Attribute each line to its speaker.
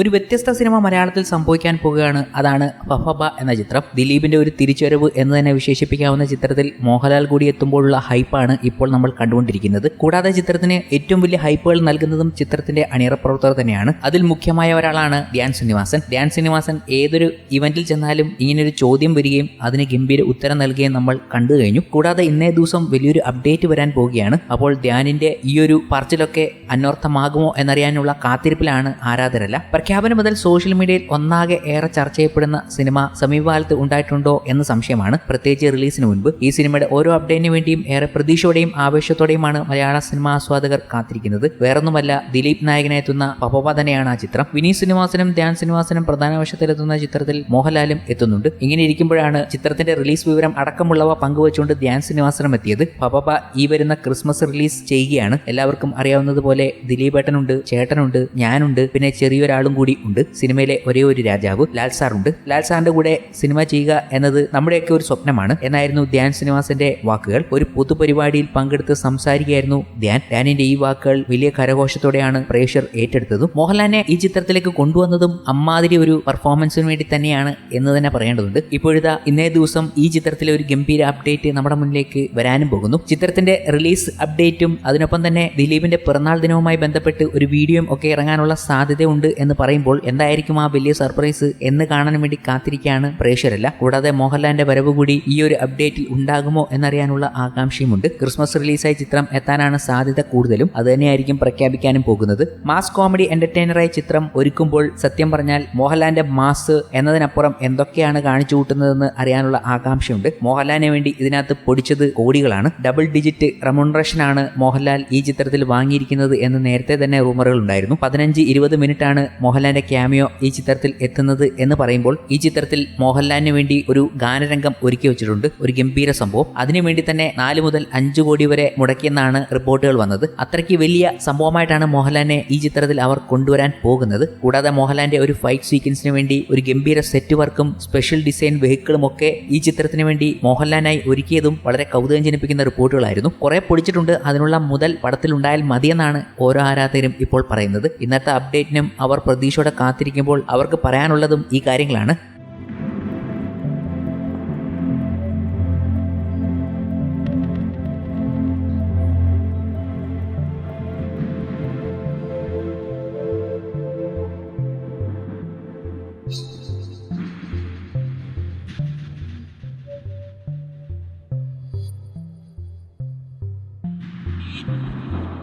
Speaker 1: ഒരു വ്യത്യസ്ത സിനിമ മലയാളത്തിൽ സംഭവിക്കാൻ പോവുകയാണ് അതാണ് ഫഫബ എന്ന ചിത്രം ദിലീപിന്റെ ഒരു തിരിച്ചുവരവ് എന്ന് തന്നെ വിശേഷിപ്പിക്കാവുന്ന ചിത്രത്തിൽ മോഹൻലാൽ കൂടി എത്തുമ്പോഴുള്ള ഹൈപ്പാണ് ഇപ്പോൾ നമ്മൾ കണ്ടുകൊണ്ടിരിക്കുന്നത് കൂടാതെ ചിത്രത്തിന് ഏറ്റവും വലിയ ഹൈപ്പുകൾ നൽകുന്നതും ചിത്രത്തിന്റെ അണിയറ പ്രവർത്തകർ തന്നെയാണ് അതിൽ മുഖ്യമായ ഒരാളാണ് ധ്യാൻ ശ്രീനിവാസൻ ധ്യാൻ ശ്രീനിവാസൻ ഏതൊരു ഇവന്റിൽ ചെന്നാലും ഇങ്ങനൊരു ചോദ്യം വരികയും അതിന് ഗംഭീര ഉത്തരം നൽകുകയും നമ്മൾ കണ്ടു കഴിഞ്ഞു കൂടാതെ ഇന്നേ ദിവസം വലിയൊരു അപ്ഡേറ്റ് വരാൻ പോവുകയാണ് അപ്പോൾ ധ്യാനിന്റെ ഈ ഒരു പറച്ചിലൊക്കെ അന്വർത്ഥമാകുമോ എന്നറിയാനുള്ള കാത്തിരിപ്പിലാണ് ആരാധരല്ല പ്രഖ്യാപനം മുതൽ സോഷ്യൽ മീഡിയയിൽ ഒന്നാകെ ഏറെ ചർച്ച ചെയ്യപ്പെടുന്ന സിനിമ സമീപകാലത്ത് ഉണ്ടായിട്ടുണ്ടോ എന്ന സംശയമാണ് പ്രത്യേകിച്ച് റിലീസിന് മുൻപ് ഈ സിനിമയുടെ ഓരോ അപ്ഡേറ്റിന് വേണ്ടിയും ഏറെ പ്രതീക്ഷയോടെയും ആവേശത്തോടെയുമാണ് മലയാള സിനിമാ ആസ്വാദകർ കാത്തിരിക്കുന്നത് വേറൊന്നുമല്ല ദിലീപ് നായകനെത്തുന്ന പപ്പ തന്നെയാണ് ആ ചിത്രം വിനീത് ശ്രീനിവാസനും ധ്യാൻ ശ്രീനിവാസനും പ്രധാന വശത്തിലെത്തുന്ന ചിത്രത്തിൽ മോഹൻലാലും എത്തുന്നുണ്ട് ഇങ്ങനെ ഇരിക്കുമ്പോഴാണ് ചിത്രത്തിന്റെ റിലീസ് വിവരം അടക്കമുള്ളവ പങ്കുവച്ചുകൊണ്ട് ധ്യാൻ ശ്രീനിവാസനം എത്തിയത് പപ്പ ഈ വരുന്ന ക്രിസ്മസ് റിലീസ് ചെയ്യുകയാണ് എല്ലാവർക്കും അറിയാവുന്നതുപോലെ ഏട്ടനുണ്ട് ചേട്ടനുണ്ട് ഞാനുണ്ട് പിന്നെ ചെറിയൊരാളും രാജാവും കൂടി ഉണ്ട് സിനിമയിലെ ഒരേ ഒരു രാജാവ് ലാൽ സാർ ഉണ്ട് ലാൽ സാറിന്റെ കൂടെ സിനിമ ചെയ്യുക എന്നത് നമ്മുടെയൊക്കെ ഒരു സ്വപ്നമാണ് എന്നായിരുന്നു ധ്യാൻ ശ്രീനിവാസന്റെ വാക്കുകൾ ഒരു പൊതുപരിപാടിയിൽ പങ്കെടുത്ത് സംസാരിക്കുകയായിരുന്നു ധ്യാൻ ധ്യാനിന്റെ ഈ വാക്കുകൾ വലിയ കരഘോഷത്തോടെയാണ് പ്രേക്ഷർ ഏറ്റെടുത്തതും മോഹൻലാലിനെ ഈ ചിത്രത്തിലേക്ക് കൊണ്ടുവന്നതും അമ്മാതിരി ഒരു പെർഫോമൻസിന് വേണ്ടി തന്നെയാണ് എന്ന് തന്നെ പറയേണ്ടതുണ്ട് ഇപ്പോഴത്തെ ഇന്നേ ദിവസം ഈ ചിത്രത്തിലെ ഒരു ഗംഭീര അപ്ഡേറ്റ് നമ്മുടെ മുന്നിലേക്ക് വരാനും പോകുന്നു ചിത്രത്തിന്റെ റിലീസ് അപ്ഡേറ്റും അതിനൊപ്പം തന്നെ ദിലീപിന്റെ പിറന്നാൾ ദിനവുമായി ബന്ധപ്പെട്ട് ഒരു വീഡിയോയും ഒക്കെ ഇറങ്ങാനുള്ള സാധ്യതയുണ്ട് എന്ന് പറയുമ്പോൾ എന്തായിരിക്കും ആ വലിയ സർപ്രൈസ് എന്ന് കാണാൻ വേണ്ടി കാത്തിരിക്കുകയാണ് പ്രേക്ഷരല്ല കൂടാതെ മോഹൻലാലിന്റെ വരവ് കൂടി ഈ ഒരു അപ്ഡേറ്റിൽ ഉണ്ടാകുമോ എന്നറിയാനുള്ള ആകാംക്ഷയുമുണ്ട് ക്രിസ്മസ് റിലീസായി ചിത്രം എത്താനാണ് സാധ്യത കൂടുതലും അത് തന്നെയായിരിക്കും പ്രഖ്യാപിക്കാനും പോകുന്നത് മാസ് കോമഡി എന്റർടൈനറായ ചിത്രം ഒരുക്കുമ്പോൾ സത്യം പറഞ്ഞാൽ മോഹൻലാലിന്റെ മാസ് എന്നതിനപ്പുറം എന്തൊക്കെയാണ് കാണിച്ചു കൂട്ടുന്നതെന്ന് അറിയാനുള്ള ആകാംക്ഷയുണ്ട് മോഹൻലാലിന് വേണ്ടി ഇതിനകത്ത് പൊടിച്ചത് കോടികളാണ് ഡബിൾ ഡിജിറ്റ് റെമുണറേഷനാണ് മോഹൻലാൽ ഈ ചിത്രത്തിൽ വാങ്ങിയിരിക്കുന്നത് എന്ന് നേരത്തെ തന്നെ റൂമറുകൾ ഉണ്ടായിരുന്നു പതിനഞ്ച് ഇരുപത് മിനിറ്റാണ് മോഹൻ മോഹൻലാലിന്റെ ക്യാമിയോ ഈ ചിത്രത്തിൽ എത്തുന്നത് എന്ന് പറയുമ്പോൾ ഈ ചിത്രത്തിൽ മോഹൻലാലിന് വേണ്ടി ഒരു ഗാനരംഗം ഒരുക്കി വെച്ചിട്ടുണ്ട് ഒരു ഗംഭീര സംഭവം അതിനുവേണ്ടി തന്നെ നാല് മുതൽ അഞ്ച് കോടി വരെ മുടക്കിയെന്നാണ് റിപ്പോർട്ടുകൾ വന്നത് അത്രയ്ക്ക് വലിയ സംഭവമായിട്ടാണ് മോഹൻലാലിനെ ഈ ചിത്രത്തിൽ അവർ കൊണ്ടുവരാൻ പോകുന്നത് കൂടാതെ മോഹൻലാലിന്റെ ഒരു ഫൈറ്റ് സീക്വൻസിന് വേണ്ടി ഒരു ഗംഭീര സെറ്റ് വർക്കും സ്പെഷ്യൽ ഡിസൈൻ വെഹിക്കിളും ഒക്കെ ഈ ചിത്രത്തിന് വേണ്ടി മോഹൻലാലിനായി ഒരുക്കിയതും വളരെ കൗതുകം ജനിപ്പിക്കുന്ന റിപ്പോർട്ടുകളായിരുന്നു കുറെ പൊടിച്ചിട്ടുണ്ട് അതിനുള്ള മുതൽ പടത്തിലുണ്ടായാൽ മതിയെന്നാണ് ഓരോ ആരാധകരും ഇപ്പോൾ പറയുന്നത് ഇന്നത്തെ അപ്ഡേറ്റിനും അവർ പ്രതീക്ഷയോടെ കാത്തിരിക്കുമ്പോൾ അവർക്ക് പറയാനുള്ളതും ഈ കാര്യങ്ങളാണ് Thank you.